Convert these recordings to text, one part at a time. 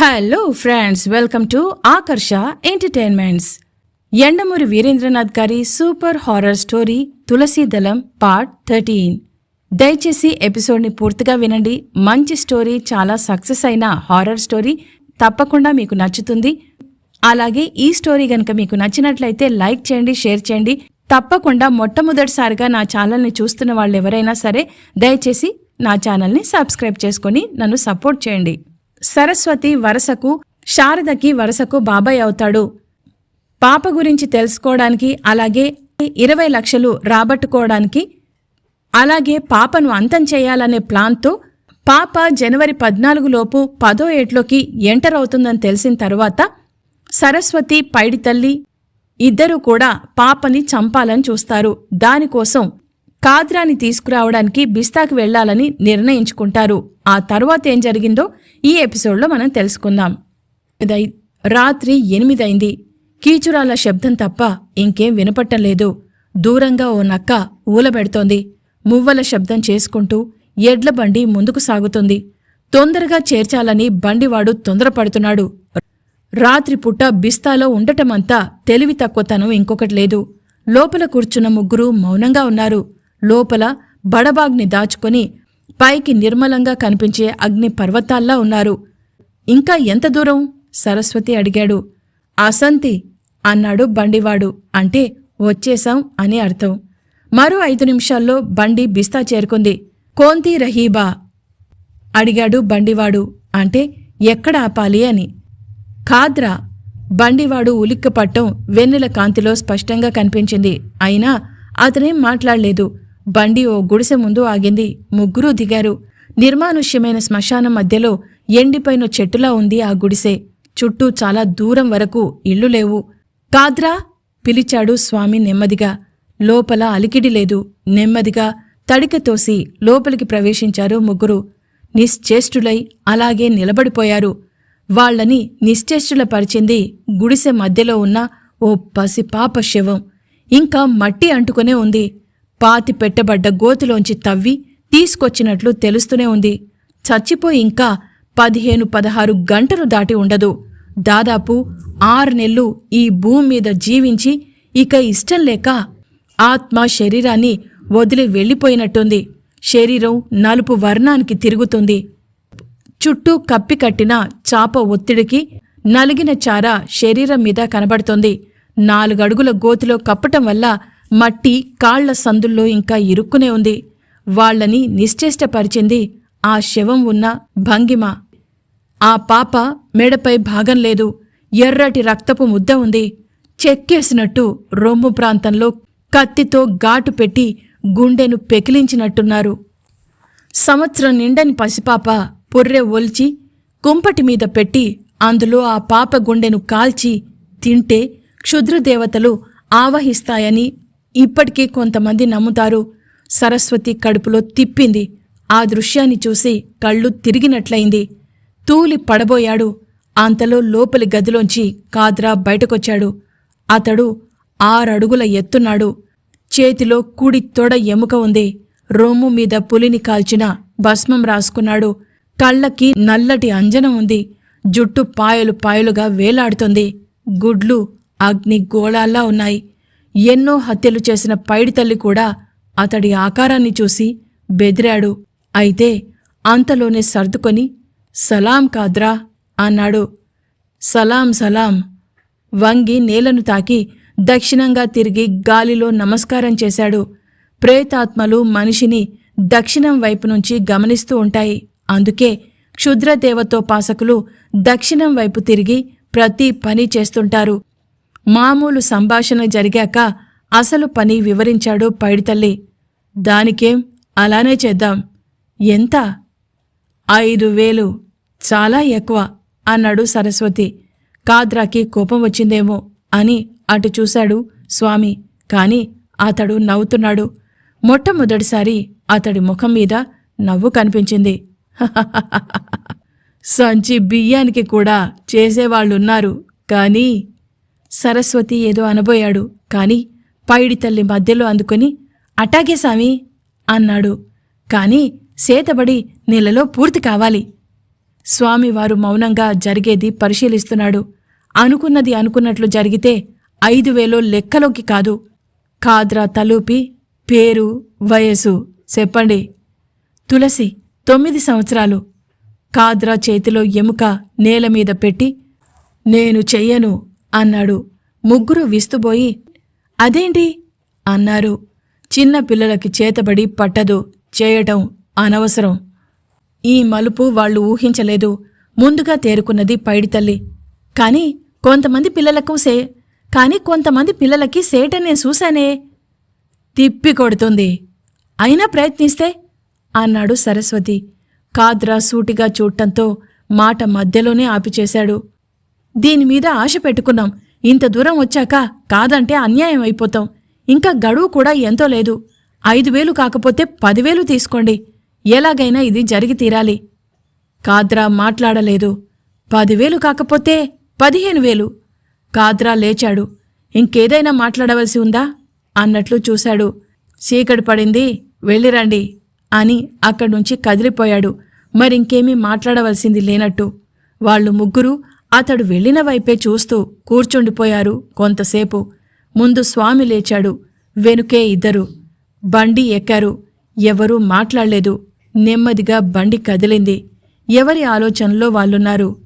Hello friends welcome to Aakarsha entertainments Yandamuri Veerendranath garu super horror story Tulasidalam part thirteen దయచేసి ఎపిసోడ్ని పూర్తిగా వినండి. మంచి స్టోరీ చాలా సక్సెస్ అయిన హారర్ స్టోరీ తప్పకుండా మీకు నచ్చుతుంది. అలాగే ఈ స్టోరీ గనక మీకు నచ్చినట్లయితే లైక్ చేయండి షేర్ చేయండి. తప్పకుండా మొట్టమొదటిసారిగా నా ఛానల్ని చూస్తున్న వాళ్ళు ఎవరైనా సరే దయచేసి నా ఛానల్ని సబ్స్క్రైబ్ చేసుకొని నన్ను సపోర్ట్ చేయండి. సరస్వతి వరసకు శారదకి వరసకు బాబాయ్ అవుతాడు. పాప గురించి తెలుసుకోవడానికి అలాగే ఇరవై లక్షలు రాబట్టుకోవడానికి అలాగే పాపను అంతం చేయాలనే ప్లాన్తో పాప జనవరి పద్నాలుగులోపు పదో ఏట్లోకి ఎంటర్ అవుతుందని తెలిసిన తరువాత సరస్వతి పైడి తల్లి ఇద్దరూ కూడా పాపని చంపాలని చూస్తారు. దానికోసం కాద్రాని తీసుకురావడానికి బిస్తాకి వెళ్ళాలని నిర్ణయించుకుంటారు. ఆ తర్వాత ఏం జరిగిందో ఈ ఎపిసోడ్లో మనం తెలుసుకుందాం. రాత్రి ఎనిమిదైంది. కీచురాల శబ్దం తప్ప ఇంకేం వినపట్టం లేదు. దూరంగా ఓ నక్క ఊలబెడుతోంది. మువ్వల శబ్దం చేసుకుంటూ ఎడ్ల బండి ముందుకు సాగుతుంది. తొందరగా చేర్చాలని బండివాడు తొందరపడుతున్నాడు. రాత్రి పుట్ట బిస్తాలో ఉండటమంతా తెలివి తక్కువతనం ఇంకొకటి లేదు. లోపల కూర్చున్న ముగ్గురు మౌనంగా ఉన్నారు. లోపల బడబాగ్ని దాచుకొని పైకి నిర్మలంగా కనిపించే అగ్ని పర్వతాల్లా ఉన్నారు. ఇంకా ఎంత దూరం? సరస్వతి అడిగాడు. అసంతి అన్నాడు బండివాడు. అంటే వచ్చేశాం అని అర్థం. మరో ఐదు నిమిషాల్లో బండి బిస్తా చేరుకుంది. కోంతి రహీబా అడిగాడు బండివాడు. అంటే ఎక్కడ ఆపాలి అని. ఖాద్రా బండివాడు ఉలిక్కపట్టం వెన్నెల కాంతిలో స్పష్టంగా కనిపించింది. అయినా అతనేం మాట్లాడలేదు. బండి ఓ గుడిసె ముందు ఆగింది. ముగ్గురూ దిగారు. నిర్మానుష్యమైన శ్మశానం మధ్యలో ఎండిపోయిన చెట్టులా ఉంది ఆ గుడిసె. చుట్టూ చాలా దూరం వరకు ఇళ్ళు లేవు. కాద్రా పిలిచాడు స్వామి నెమ్మదిగా. లోపల అలికిడి లేదు. నెమ్మదిగా తడిక తోసి లోపలికి ప్రవేశించారు ముగ్గురు. నిశ్చేష్టులై అలాగే నిలబడిపోయారు. వాళ్ళని నిశ్చేష్టులపరిచింది గుడిసె మధ్యలో ఉన్న ఓ పసిపాప శవం. ఇంకా మట్టి అంటుకునే ఉంది. పాతి పెట్టబడ్డ గోతిలోంచి తవ్వి తీసుకొచ్చినట్లు తెలుస్తూనే ఉంది. చచ్చిపోయి ఇంకా పదిహేను పదహారు గంటలు దాటి ఉండదు. దాదాపు ఆరు నెలలు ఈ భూమి మీద జీవించి ఇక ఇష్టం లేక ఆత్మ శరీరాన్ని వదిలి వెళ్ళిపోయినట్టుంది. శరీరం నలుపు వర్ణానికి తిరుగుతుంది. చుట్టూ కప్పి కట్టిన చాప ఒత్తిడికి నలిగిన చార శరీరం మీద కనబడుతుంది. నాలుగడుగుల గోతిలో కప్పటం వల్ల మట్టి కాళ్ళ సందుల్లో ఇంకా ఇరుక్కునే ఉంది. వాళ్ళని నిశ్చేష్టపరిచింది ఆ శవం ఉన్న భంగిమ. ఆ పాప మెడపై భాగం లేదు. ఎర్రటి రక్తపు ముద్ద ఉంది. చెక్కేసినట్టు రొమ్ము ప్రాంతంలో కత్తితో ఘాటు పెట్టి గుండెను పెకిలించినట్టున్నారు. సంవత్సరం నిండని పసిపాప పొర్రె ఒల్చి కుంపటి మీద పెట్టి అందులో ఆ పాప గుండెను కాల్చి తింటే క్షుద్రదేవతలు ఆవహిస్తాయని ఇప్పటికీ కొంతమంది నమ్ముతారు. సరస్వతి కడుపులో తిప్పింది. ఆ దృశ్యాన్ని చూసి కళ్ళు తిరిగినట్లయింది. తూలి పడబోయాడు. అంతలో లోపలి గదిలోంచి కాద్రా బయటకొచ్చాడు. అతడు ఆరడుగుల ఎత్తున్నాడు. చేతిలో కుడి తొడ ఎముక ఉంది. రొమ్ము మీద పులిని కాల్చిన భస్మం రాసుకున్నాడు. కళ్ళకి నల్లటి అంజనం ఉంది. జుట్టు పాయలు పాయలుగా వేలాడుతుంది. గుడ్లు అగ్ని గోళాల్లా ఉన్నాయి. ఎన్నో హత్యలు చేసిన పైడి తల్లి కూడా అతడి ఆకారాన్ని చూసి బెదిరాడు. అయితే అంతలోనే సర్దుకొని సలాం కాద్రా అన్నాడు. సలాం సలాం వంగి నేలను తాకి దక్షిణంగా తిరిగి గాలిలో నమస్కారం చేశాడు. ప్రేతాత్మలు మనిషిని దక్షిణం వైపు నుంచి గమనిస్తూ ఉంటాయి. అందుకే క్షుద్రదేవతోపాసకులు దక్షిణం వైపు తిరిగి ప్రతి పని చేస్తుంటారు. మామూలు సంభాషణ జరిగాక అసలు పని వివరించాడు పైడితల్లి. దానికేం? అలానే చేద్దాం. ఎంత? ఐదు వేలు. చాలా ఎక్కువ అన్నాడు సరస్వతి. కాద్రాకి కోపం వచ్చిందేమో అని అటు చూశాడు స్వామి. కాని అతడు నవ్వుతున్నాడు. మొట్టమొదటిసారి అతడి ముఖం మీద నవ్వు కనిపించింది. సంచి బియ్యానికి కూడా చేసేవాళ్ళున్నారు కానీ సరస్వతి ఏదో అనబోయాడు. కాని పైడి తల్లి మధ్యలో అందుకొని అటాగే సామి అన్నాడు. కాని సేతబడి నెలలో పూర్తి కావాలి. స్వామివారు మౌనంగా జరిగేది పరిశీలిస్తున్నాడు. అనుకున్నది అనుకున్నట్లు జరిగితే ఐదు వేలో లెక్కలోకి కాదు. కాద్రా తలూపి పేరు వయసు చెప్పండి. తులసి తొమ్మిది సంవత్సరాలు. కాద్రా చేతిలో ఎముక నేల మీద పెట్టి నేను చెయ్యను అన్నాడు. ముగ్గురు విస్తుబోయి అదేంటి? అన్నారు. చిన్న పిల్లలకి చేతబడి పట్టదు చేయటం అనవసరం. ఈ మలుపు వాళ్ళు ఊహించలేదు. ముందుగా తేరుకున్నది పైడితల్లి కాని కొంతమంది పిల్లలకు సే కాని కొంతమంది పిల్లలకి సేటనే చూశానే. తిప్పి కొడుతుంది. అయినా ప్రయత్నిస్తే? అన్నాడు సరస్వతి. కాద్రా సూటిగా చూడటంతో మాట మధ్యలోనే ఆపిచేశాడు. దీనిమీద ఆశ పెట్టుకున్నాం. ఇంత దూరం వచ్చాక కాదంటే అన్యాయం అయిపోతాం. ఇంకా గడువు కూడా ఎంతో లేదు. ఐదు వేలు కాకపోతే పదివేలు తీసుకోండి. ఎలాగైనా ఇది జరిగి తీరాలి. కాద్రా మాట్లాడలేదు. పదివేలు కాకపోతే పదిహేను వేలు. కాద్రా లేచాడు. ఇంకేదైనా మాట్లాడవలసి ఉందా? అన్నట్లు చూశాడు. చీకటి పడింది. వెళ్ళిరండి అని అక్కడి నుంచి కదిలిపోయాడు. మరింకేమీ మాట్లాడవలసింది లేనట్టు. వాళ్ళు ముగ్గురు అతడు వెళ్ళిన వైపే చూస్తూ కూర్చుండిపోయారు కొంతసేపు. ముందు స్వామి లేచాడు. వెనుకే ఇద్దరు. బండి ఎక్కారు. ఎవరూ మాట్లాడలేదు. నెమ్మదిగా బండి కదిలింది. ఎవరి ఆలోచనలో వాళ్ళున్నారు?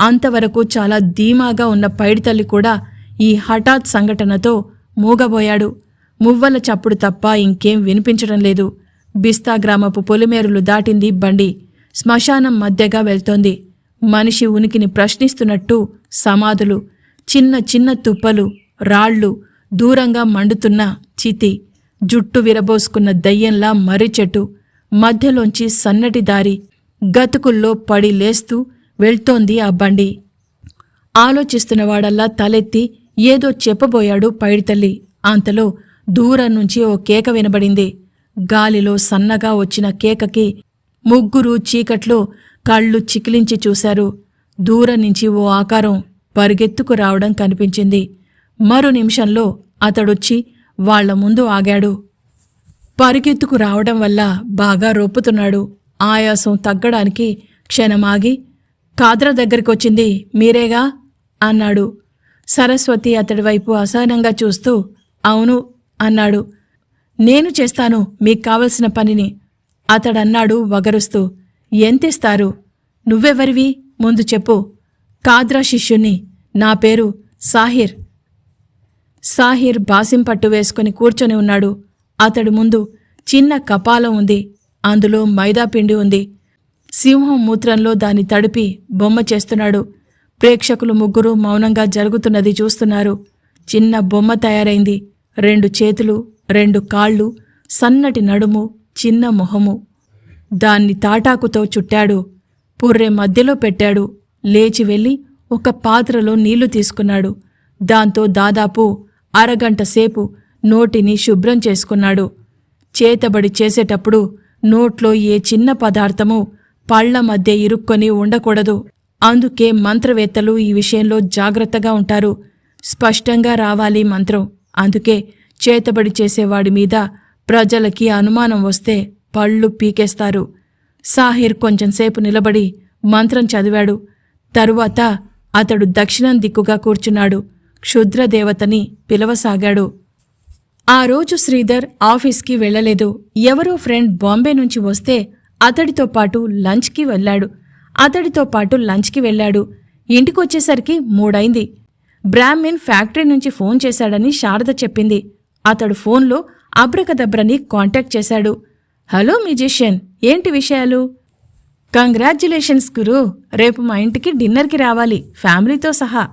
అంతవరకు చాలా ధీమాగా ఉన్న పైడితల్లి కూడా ఈ హఠాత్ సంఘటనతో మూగబోయాడు. మువ్వల చప్పుడు తప్ప ఇంకేం వినిపించడం లేదు. బిస్తా గ్రామపు పొలిమేరులు దాటింది బండి. శ్మశానం మధ్యగా వెళ్తోంది. మనిషి ఉనికిని ప్రశ్నిస్తున్నట్టు సమాధులు చిన్న చిన్న తుప్పలు రాళ్ళు దూరంగా మండుతున్న చితి జుట్టు విరబోసుకున్న దయ్యంలా మర్రిచెట్టు మధ్యలోంచి సన్నటి దారి గతుకుల్లో పడి లేస్తూ వెళ్తోంది ఆ బండి. ఆలోచిస్తున్నవాడల్లా తలెత్తి ఏదో చెప్పబోయాడు పైడితల్లి అంతలో దూరం నుంచి ఓ కేక వినబడింది. గాలిలో సన్నగా వచ్చిన కేకకి ముగ్గురు చీకట్లో కళ్ళు చికిలించి చూశారు. దూరం నుంచి ఓ ఆకారం పరిగెత్తుకు రావడం కనిపించింది. మరో నిమిషంలో అతడొచ్చి వాళ్ళ ముందు ఆగాడు. పరిగెత్తుకు రావడం వల్ల బాగా రొప్పుతున్నాడు. ఆయాసం తగ్గడానికి క్షణమాగి కాద్ర దగ్గరికొచ్చింది మీరేగా? అన్నాడు. సరస్వతి అతడి వైపు అసహనంగా చూస్తూ అవును అన్నాడు. నేను చేస్తాను మీకు కావలసిన పనిని అతడన్నాడు వగరుస్తూ. ఎంతిస్తారు నువ్వెవరివి? ముందు చెప్పు. కాద్రా శిష్యుణ్ణి. నా పేరు సాహిర్. సాహిర్ బాసిం పట్టు వేసుకుని కూర్చొని ఉన్నాడు. అతడు ముందు చిన్న కపాలం ఉంది. అందులో మైదా పిండి ఉంది. సింహం మూత్రంలో దాన్ని తడిపి బొమ్మ చేస్తున్నాడు. ప్రేక్షకులు ముగ్గురు మౌనంగా జరుగుతున్నది చూస్తున్నారు. చిన్న బొమ్మ తయారైంది. రెండు చేతులు రెండు కాళ్ళు సన్నటి నడుము చిన్న మొహము. దాన్ని తాటాకుతో చుట్టాడు. పుర్రె మధ్యలో పెట్టాడు. లేచి వెళ్ళి ఒక పాత్రలో నీళ్ళు తీసుకున్నాడు. దాంతో దాదాపు అరగంట సేపు నోటిని శుభ్రం చేసుకున్నాడు. చేతబడి చేసేటప్పుడు నోట్లో ఏ చిన్న పదార్థము పళ్ళ మధ్య ఇరుక్కొని ఉండకూడదు. అందుకే మంత్రవేత్తలు ఈ విషయంలో జాగ్రత్తగా ఉంటారు. స్పష్టంగా రావాలి మంత్రం. అందుకే చేతబడి చేసేవాడి మీద ప్రజలకి అనుమానం వస్తే పళ్ళు పీకేస్తారు. సాహిర్ కొంచెంసేపు నిలబడి మంత్రం చదివాడు. తరువాత అతడు దక్షిణం దిక్కుగా కూర్చున్నాడు. క్షుద్రదేవతని పిలవసాగాడు. ఆ రోజు శ్రీధర్ ఆఫీస్కి వెళ్ళలేదు. ఎవరో ఫ్రెండ్ బాంబే నుంచి వస్తే అతడితో పాటు లంచ్కి వెళ్ళాడు. అతడితో పాటు లంచ్కి వెళ్ళాడు. ఇంటికొచ్చేసరికి మూడైంది. బ్రాహ్మిన్ ఫ్యాక్టరీ నుంచి ఫోన్ చేశాడని శారద చెప్పింది. అతడు ఫోన్లో అబ్రకదబ్రని కాంటాక్ట్ చేశాడు. హలో మ్యూజిషియన్ ఏంటి విషయాలు? కంగ్రాచ్యులేషన్స్ గురు రేపు మా ఇంటికి డిన్నర్కి రావాలి ఫ్యామిలీతో సహా.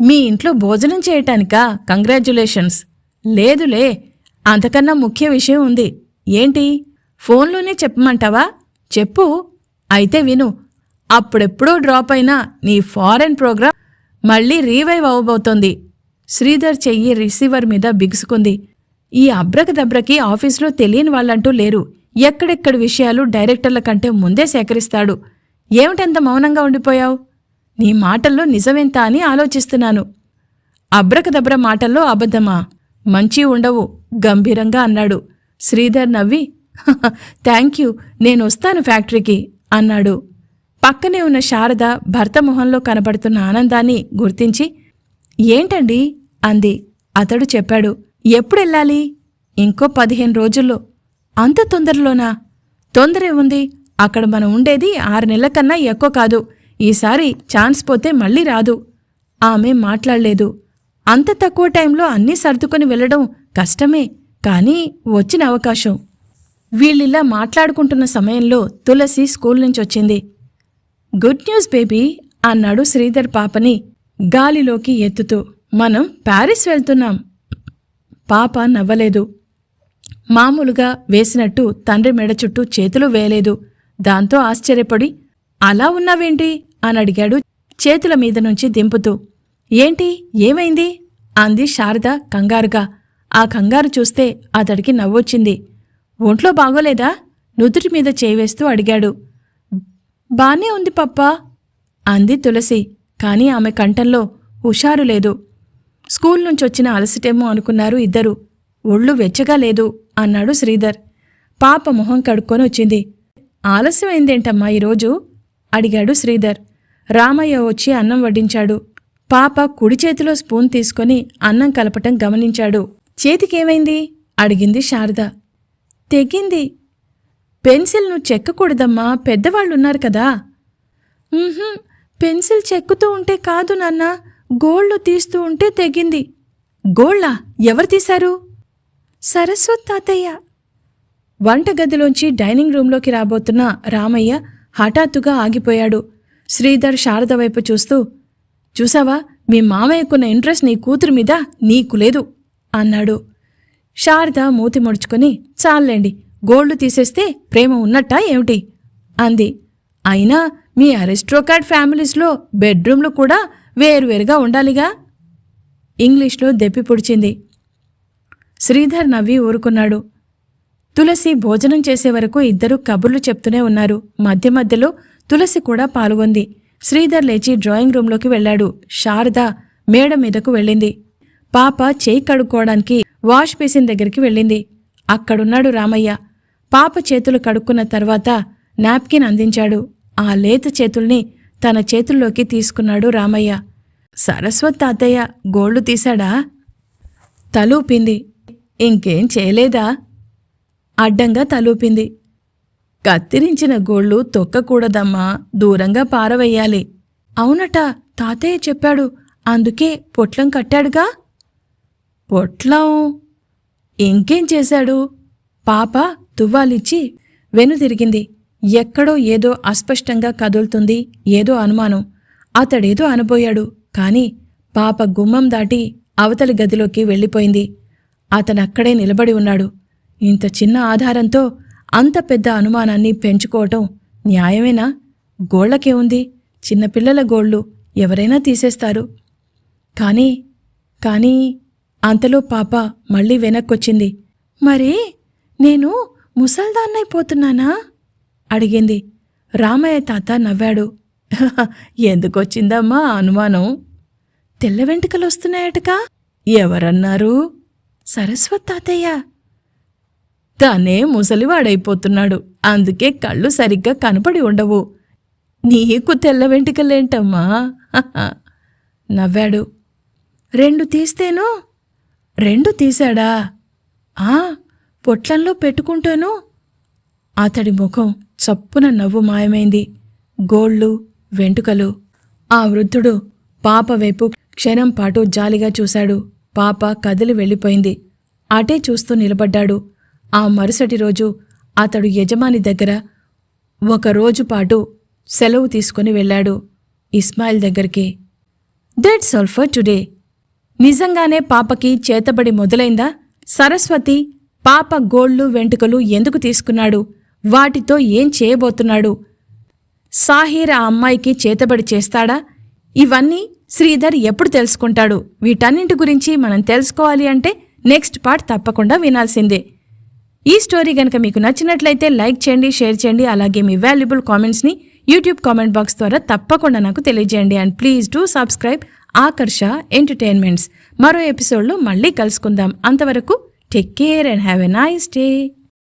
మీ ఇంట్లో భోజనం చేయటానికా కంగ్రాచ్యులేషన్స్ లేదులే అంతకన్నా ముఖ్య విషయం ఉంది. ఏంటి? ఫోన్లోనే చెప్పమంటావా? చెప్పు. అయితే విను అప్పుడెప్పుడో డ్రాప్ అయిన నీ ఫారెన్ ప్రోగ్రామ్ మళ్ళీ రీవైవ్ అవ్వబోతోంది. శ్రీధర్ చెయ్యి రిసీవర్ మీద బిగుసుకుంది. ఈ అబ్రకదబ్రకి ఆఫీసులో తెలియని వాళ్ళంటూ లేరు. ఎక్కడెక్కడ విషయాలు డైరెక్టర్ల కంటే ముందే సేకరిస్తాడు. ఏమిటంత మౌనంగా ఉండిపోయావు? నీ మాటల్లో నిజమెంత అని ఆలోచిస్తున్నాను. అబ్రకదబ్ర మాటల్లో అబద్ధమా? మంచి ఉండవు గంభీరంగా అన్నాడు. శ్రీధర్ నవ్వి థ్యాంక్ యూ నేను వస్తాను ఫ్యాక్టరీకి అన్నాడు. పక్కనే ఉన్న శారద భర్త మొహంలో కనబడుతున్న ఆనందాన్ని గుర్తించి ఏంటండి? అంది. అతడు చెప్పాడు ఎప్పుడెళ్ళాలి? ఇంకో పదిహేను రోజుల్లో. అంత తొందరలోనా? తొందర ఉంది. అక్కడ మనం ఉండేది ఆరు నెలల కన్నా ఎక్కువ కాదు. ఈసారి ఛాన్స్ పోతే మళ్ళీ రాదు. ఆమె మాట్లాడలేదు. అంత తక్కువ టైంలో అన్నీ సర్దుకొని వెళ్ళడం కష్టమే కానీ వచ్చిన అవకాశం. వీళ్ళిలా మాట్లాడుకుంటున్న సమయంలో తులసి స్కూల్ నుంచి వచ్చింది. గుడ్ న్యూస్ బేబీ అన్నాడు శ్రీధర్ పాపని గాలిలోకి ఎత్తుతూ. మనం ప్యారిస్ వెళ్తున్నాం. పాప నవ్వలేదు. మామూలుగా వేసినట్టు తండ్రి మెడ చుట్టూ చేతులు వేయలేదు. దాంతో ఆశ్చర్యపడి అలా ఉన్నావేంటి? అని అడిగాడు చేతుల మీద నుంచి దింపుతూ. ఏంటి? ఏమైంది? అంది శారద కంగారుగా. ఆ కంగారు చూస్తే అతడికి నవ్వొచ్చింది. ఒంట్లో బాగోలేదా? నుదుటి మీద చేవేస్తూ అడిగాడు. బానే ఉంది పప్పా అంది తులసి. కాని ఆమె కంఠంలో హుషారు లేదు. స్కూల్ నుంచి వచ్చిన అలసిటేమో అనుకున్నారు ఇద్దరు. ఒళ్ళు వెచ్చగా లేదు అన్నాడు శ్రీధర్. పాప మొహం కడుక్కొని వచ్చింది. ఆలస్యమైందేంటమ్మా ఈరోజు? అడిగాడు శ్రీధర్. రామయ్య వచ్చి అన్నం వడ్డించాడు. పాప కుడి చేతిలో స్పూన్ తీసుకొని అన్నం కలపటం గమనించాడు. చేతికేమైంది? అడిగింది శారద. తెగింది. పెన్సిల్ను చెక్కకూడదమ్మా పెద్దవాళ్ళున్నారు కదా. పెన్సిల్ చెక్కుతూ ఉంటే కాదు నాన్న. గోళ్ళు తీస్తూ ఉంటే తెగింది. గోళ్ళా ఎవరు తీశారు? సరస్వత్ తాతయ్య. వంటగదిలోంచి డైనింగ్ రూంలోకి రాబోతున్న రామయ్య హఠాత్తుగా ఆగిపోయాడు. శ్రీధర్ శారద వైపు చూస్తూ చూసావా మీ మామయ్యకున్న ఇంట్రెస్ట్ నీ కూతురు మీద నీకు లేదు అన్నాడు. శారద మూతి ముడుచుకొని చాలండి గోల్డ్ తీసేస్తే ప్రేమ ఉన్నట్టా ఏమిటి? అంది. అయినా మీ అరిస్ట్రోకాట్ ఫ్యామిలీస్లో బెడ్రూమ్లు కూడా వేరువేరుగా ఉండాలిగా? ఇంగ్లీష్లో దెప్పి పొడిచింది. శ్రీధర్ నవ్వి ఊరుకున్నాడు. తులసి భోజనం చేసే వరకు ఇద్దరు కబుర్లు చెప్తూనే ఉన్నారు. మధ్య మధ్యలో తులసి కూడా పాల్గొంది. శ్రీధర్ లేచి డ్రాయింగ్ రూంలోకి వెళ్ళాడు. శారద మేడ మీదకు వెళ్ళింది. పాప చేయి కడుక్కోవడానికి వాష్ బేసిన్ దగ్గరికి వెళ్ళింది. అక్కడున్నాడు రామయ్య. పాప చేతులు కడుక్కున్న తర్వాత నాప్కిన్ అందించాడు. ఆ లేత చేతుల్ని తన చేతుల్లోకి తీసుకున్నాడు రామయ్య. సరస్వత్ తాతయ్య గోళ్ళు తీశాడా? తలూపింది. ఇంకేం చేయలేదా? అడ్డంగా తలూపింది. కత్తిరించిన గోళ్ళు తొక్కకూడదమ్మా. దూరంగా పారవెయ్యాలి అవునట తాతయ్య చెప్పాడు. అందుకే పొట్లం కట్టాడుగా? పొట్లం? ఇంకేం చేశాడు? పాప తువ్వాలిచ్చి వెనుదిరిగింది. ఎక్కడో ఏదో అస్పష్టంగా కదులుతుంది ఏదో అనుమానం. అతడేదో అనబోయాడు కాని పాప గుమ్మం దాటి అవతలి గదిలోకి వెళ్ళిపోయింది. అతనక్కడే నిలబడి ఉన్నాడు. ఇంత చిన్న ఆధారంతో అంత పెద్ద అనుమానాన్ని పెంచుకోవటం న్యాయమేనా? గోళ్ళకేముంది చిన్నపిల్లల గోళ్ళు ఎవరైనా తీసేస్తారు. కానీ కానీ అంతలో పాప మళ్ళీ వెనక్కొచ్చింది. మరి నేను ముసల్దాన్నైపోతున్నానా? అడిగింది. రామయ్య తాత నవ్వాడు. ఎందుకొచ్చిందమ్మా అనుమానం? తెల్ల వెంట్రుకలు వస్తున్నాయటగా ఎవరన్నారు? సరస్వత్ తాతయ్య. తానే ముసలివాడైపోతున్నాడు. అందుకే కళ్ళు సరిగ్గా కనపడి ఉండవు. నీకు తెల్ల వెంట్రుకలేంటమ్మా? నవ్వాడు. రెండు తీస్తేను? రెండు తీశాడా? ఆ పొట్లంలో పెట్టుకుంటాను? అతడి ముఖం చప్పున నవ్వు మాయమైంది. గోళ్ళు వెంటుకలు. ఆ వృద్ధుడు పాప వైపు క్షణం పాటు జాలిగా చూశాడు. పాప కదిలి వెళ్ళిపోయింది. అటే చూస్తూ నిలబడ్డాడు. ఆ మరుసటి రోజు అతడు యజమాని దగ్గర ఒక రోజు పాటు సెలవు తీసుకుని వెళ్ళాడు ఇస్మాయిల్ దగ్గరికి. దట్స్ ఆల్ ఫర్ టుడే నిజంగానే పాపకి చేతబడి మొదలైందా? సరస్వతి పాప గోళ్ళు వెంటుకలు ఎందుకు తీసుకున్నాడు? వాటితో ఏం చేయబోతున్నాడు? సాహిర్ ఆ అమ్మాయికి చేతబడి చేస్తాడా? ఇవన్నీ శ్రీధర్ ఎప్పుడు తెలుసుకుంటాడు? వీటన్నింటి గురించి మనం తెలుసుకోవాలి అంటే నెక్స్ట్ పార్ట్ తప్పకుండా వినాల్సిందే. ఈ స్టోరీ కనుక మీకు నచ్చినట్లయితే లైక్ చేయండి షేర్ చేయండి అలాగే మీ వాల్యుబుల్ కామెంట్స్ని యూట్యూబ్ కామెంట్ బాక్స్ ద్వారా తప్పకుండా నాకు తెలియజేయండి. And please do subscribe Aakarsha entertainments. మరో ఎపిసోడ్లో మళ్ళీ కలుసుకుందాం. అంతవరకు take care and have a nice day.